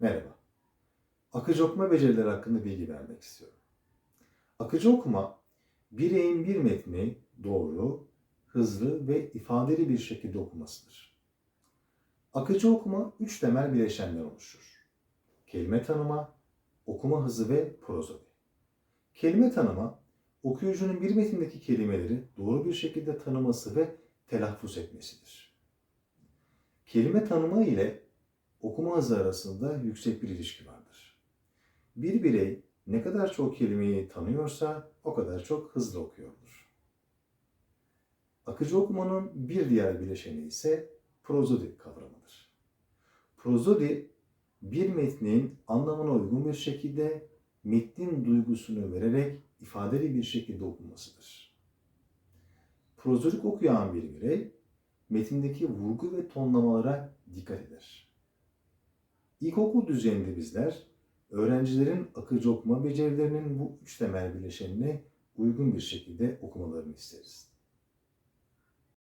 Merhaba. Akıcı okuma becerileri hakkında bilgi vermek istiyorum. Akıcı okuma, bireyin bir metni doğru, hızlı ve ifadeli bir şekilde okumasıdır. Akıcı okuma üç temel bileşenden oluşur. Kelime tanıma, okuma hızı ve prozodi. Kelime tanıma, okuyucunun bir metindeki kelimeleri doğru bir şekilde tanıması ve telaffuz etmesidir. Kelime tanıma ile okuma hızı arasında yüksek bir ilişki vardır. Bir birey ne kadar çok kelimeyi tanıyorsa o kadar çok hızlı okuyordur. Akıcı okumanın bir diğer bileşeni ise prozodi kavramıdır. Prozodi bir metnin anlamına uygun bir şekilde metnin duygusunu vererek ifadeli bir şekilde okunmasıdır. Prozodik okuyan bir birey metindeki vurgu ve tonlamalara dikkat eder. İlkokul düzeyinde bizler öğrencilerin akıcı okuma becerilerinin bu üç temel bileşenine uygun bir şekilde okumalarını isteriz.